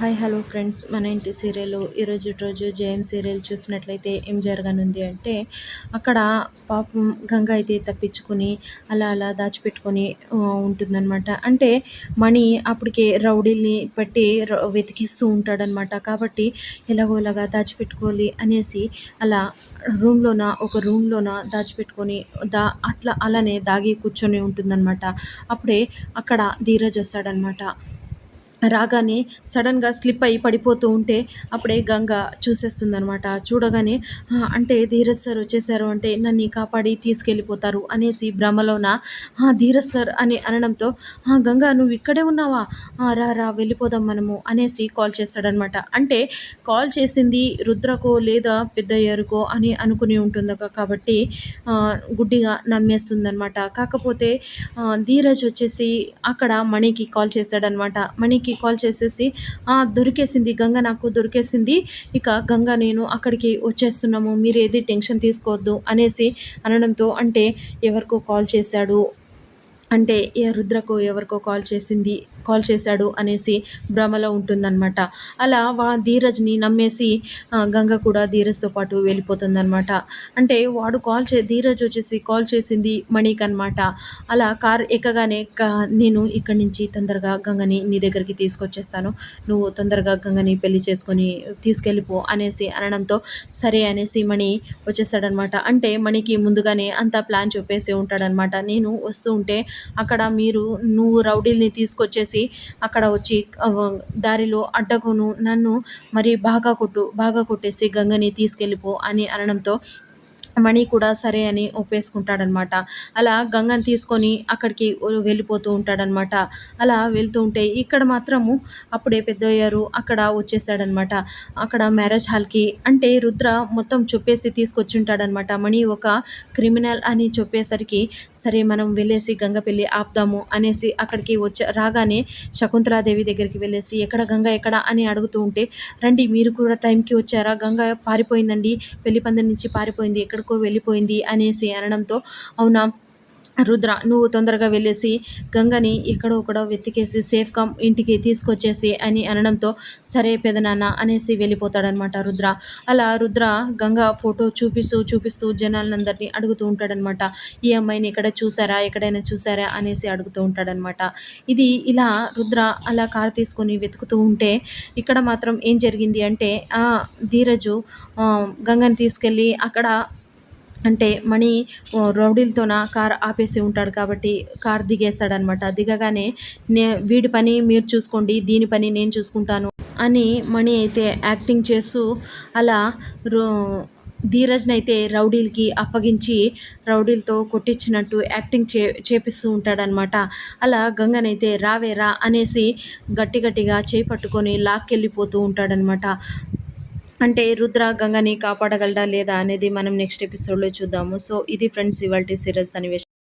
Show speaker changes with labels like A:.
A: Hi hello friends. మన ఇంటి serial ఈరోజు రోజు జయం సీరియల్ చూసినట్లయితే ఏం జరగనుంది అంటే అక్కడ పాపం గంగ అయితే తప్పించుకొని అలా అలా దాచిపెట్టుకొని ఉంటుందన్నమాట. అంటే మణి అప్పటికే రౌడీల్ని పెట్టి వెతికిస్తూ ఉంటాడనమాట కాబట్టి ఎలాగోలాగా దాచిపెట్టుకోవాలి అనేసి అలా రూమ్లోన ఒక రూమ్లోన దాచిపెట్టుకొని దా అట్లా అలానే దాగి కూర్చొని ఉంటుందన్నమాట. అప్పుడే అక్కడ ధీరజ్ వస్తాడనమాట రాగానే సడన్గా స్లిప్ అయ్యి పడిపోతూ ఉంటే అప్పుడే గంగ చూసేస్తుందనమాట చూడగానే అంటే ధీరజ్ సార్ వచ్చేసారు అంటే నన్ను కాపాడి తీసుకెళ్ళిపోతారు అనేసి భ్రమలోన ధీరజ్ సార్ అని అనడంతో గంగ నువ్వు ఇక్కడే ఉన్నావా? రా రా వెళ్ళిపోదాం మనము అనేసి కాల్ చేస్తాడనమాట అంటే కాల్ చేసింది రుద్రకో లేదా పెద్దయ్యారుకో అని అనుకుని ఉంటుంది కాబట్టి గుడ్డిగా నమ్మేస్తుందనమాట కాకపోతే ధీరజ్ వచ్చేసి అక్కడ మణికి కాల్ చేశాడనమాట మణికి గంగకి కాల్ చేసేసి దొరికేసింది గంగ నాకు దొరికేసింది. ఇక గంగ నేను అక్కడికి వచ్చేస్తున్నాము మీరు ఏది టెన్షన్ తీసుకోవద్దు అనేసి అనడంతో అంటే ఎవరికో కాల్ చేశాడు. అంటే ఏ రుద్రకు ఎవరికో కాల్ చేసింది. కాల్ చేశాడు అనేసి భ్రమలో ఉంటుందన్నమాట. అలా వా ధీరజ్ని నమ్మేసి గంగ కూడా ధీరజ్తో పాటు వెళ్ళిపోతుందన్నమాట. అంటే వాడు కాల్ చే ధీరజ్ వచ్చేసి కాల్ చేసింది మణిక్ అనమాట అలా కార్ ఎక్కగానే నేను ఇక్కడి నుంచి తొందరగా గంగని నీ దగ్గరికి తీసుకొచ్చేస్తాను. నువ్వు తొందరగా గంగని పెళ్ళి చేసుకొని తీసుకెళ్ళిపో అనేసి అనడంతో సరే అనేసి మణి వచ్చేస్తాడనమాట అంటే మణికి ముందుగానే అంతా ప్లాన్ చెప్పేసి ఉంటాడనమాట నేను వస్తూ ఉంటే అక్కడ మీరు నువ్వు రౌడీల్ని తీసుకొచ్చేసి అక్కడ వచ్చి దారిలో అడ్డకును నన్ను మరి బాగా కొట్టు బాగా కొట్టేసి గంగని తీసుకెళ్ళిపో అని అనడంతో మణి కూడా సరే అని ఒప్పేసుకుంటాడనమాట. అలా గంగని తీసుకొని అక్కడికి వెళ్ళిపోతూ ఉంటాడనమాట. అలా వెళ్తూ ఉంటే ఇక్కడ మాత్రము అప్పుడే పెద్దయ్యారు అక్కడ వచ్చేసాడనమాట. అక్కడ మ్యారేజ్ హాల్కి అంటే రుద్ర మొత్తం చెప్పేసి తీసుకొచ్చి ఉంటాడనమాట. మణి ఒక క్రిమినల్ అని చెప్పేసరికి సరే మనం వెళ్ళేసి గంగ పెళ్ళి ఆపుదాము అనేసి అక్కడికి వచ్చే రాగానే శకుంతలాదేవి దగ్గరికి వెళ్ళేసి ఎక్కడ గంగ ఎక్కడ అని అడుగుతూ ఉంటే రండి మీరు కూడా టైంకి వచ్చారా? గంగ పారిపోయిందండి పెళ్ళి పందిరి నుంచి పారిపోయింది ఎక్కడ ఎక్కడికో వెళ్ళిపోయింది అనేసి అనడంతో అవునా? రుద్ర నువ్వు తొందరగా వెళ్ళేసి గంగని ఎక్కడో ఒకడో వెతికేసి సేఫ్గా ఇంటికి తీసుకొచ్చేసి అని అనడంతో సరే పెదనాన్న అనేసి వెళ్ళిపోతాడనమాట రుద్ర. అలా రుద్ర గంగ ఫోటో చూపిస్తూ చూపిస్తూ జనాలందరినీ అడుగుతూ ఉంటాడనమాట. ఈ అమ్మాయిని ఎక్కడ చూసారా? ఎక్కడైనా చూసారా? అనేసి అడుగుతూ ఉంటాడనమాట. ఇది ఇలా రుద్ర అలా కారు తీసుకొని వెతుకుతూ ఉంటే ఇక్కడ మాత్రం ఏం జరిగింది అంటే ధీరజు గంగని తీసుకెళ్ళి అక్కడ అంటే మణి రౌడీలతోన కార్ ఆపేసి ఉంటాడు కాబట్టి కార్ దిగేస్తాడనమాట దిగగానే నే వీడి పని మీరు చూసుకోండి దీని పని నేను చూసుకుంటాను అని మణి అయితే యాక్టింగ్ చేస్తూ అలా రో ధీరజ్ని అయితే రౌడీలకి అప్పగించి రౌడీలతో కొట్టించినట్టు యాక్టింగ్ చే చేపిస్తూ ఉంటాడనమాట అలా గంగనైతే రావేరా అనేసి గట్టి గట్టిగా చేపట్టుకొని లాక్కెళ్ళిపోతూ ఉంటాడనమాట అంటే రుద్ర గంగని కాపాడగలడా లేదా అనేది మనం నెక్స్ట్ ఎపిసోడ్లో చూద్దాము. సో ఇది ఫ్రెండ్స్ ఇవాళ సీరియల్స్ అనివేశం